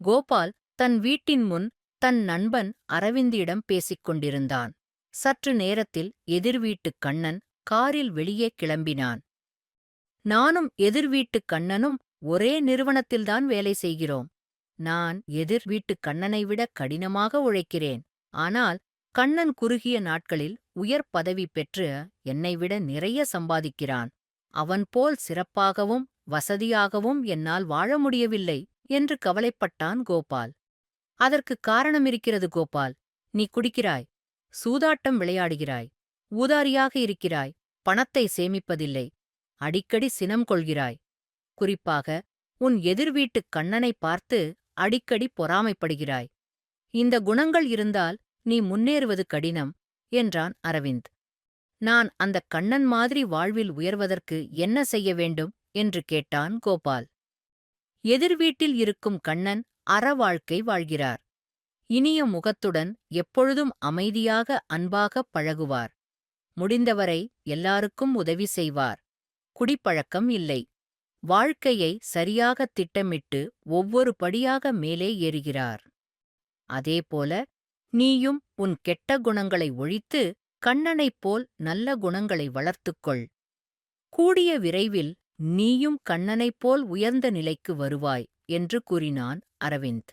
கோபால் தன் வீட்டின் முன் தன் நண்பன் அரவிந்திடம் பேசிக் கொண்டிருந்தான். சற்று நேரத்தில் எதிர்வீட்டுக் கண்ணன் காரில் வெளியே கிளம்பினான். நானும் எதிர்வீட்டுக் கண்ணனும் ஒரே நிறுவனத்தில்தான் வேலை செய்கிறோம். நான் எதிர் வீட்டுக் கண்ணனை விட கடினமாக உழைக்கிறேன். ஆனால் கண்ணன் குறுகிய நாட்களில் உயர் பதவி பெற்று என்னை விட நிறைய சம்பாதிக்கிறான். அவன் போல் சிறப்பாகவும் வசதியாகவும் என்னால் வாழ முடியவில்லை. என்று கவலைப்பட்டான் கோபால். அதற்கு காரணமிருக்கிறது கோபால். நீ குடிக்கிறாய். சூதாட்டம் விளையாடுகிறாய். ஊதாரியாக இருக்கிறாய். பணத்தை சேமிப்பதில்லை. அடிக்கடி சினம் கொள்கிறாய். குறிப்பாக உன் எதிர் வீட்டுக் கண்ணனை பார்த்து அடிக்கடி பொறாமைப்படுகிறாய். இந்த குணங்கள் இருந்தால் நீ முன்னேறுவது கடினம் என்றான் அரவிந்த். நான் அந்த கண்ணன் மாதிரி வாழ்வில் உயர்வதற்கு என்ன செய்ய வேண்டும்? என்று கேட்டான் கோபால். எதிர் வீட்டில் இருக்கும் கண்ணன் அறவாழ்க்கை வாழ்கிறார். இனிய முகத்துடன் எப்பொழுதும் அமைதியாக அன்பாகப் பழகுவார். முடிந்தவரை எல்லாருக்கும் உதவி செய்வார். குடிப்பழக்கம் இல்லை. வாழ்க்கையை சரியாகத் திட்டமிட்டு ஒவ்வொரு படியாக மேலே ஏறுகிறார். அதேபோல நீயும் உன் கெட்ட குணங்களை ஒழித்து கண்ணனைப் போல் நல்ல குணங்களை வளர்த்துக்கொள். கூடிய விரைவில் நீயும் கண்ணனைப் போல் உயர்ந்த நிலைக்கு வருவாய் என்று கூறினான் அரவிந்த்.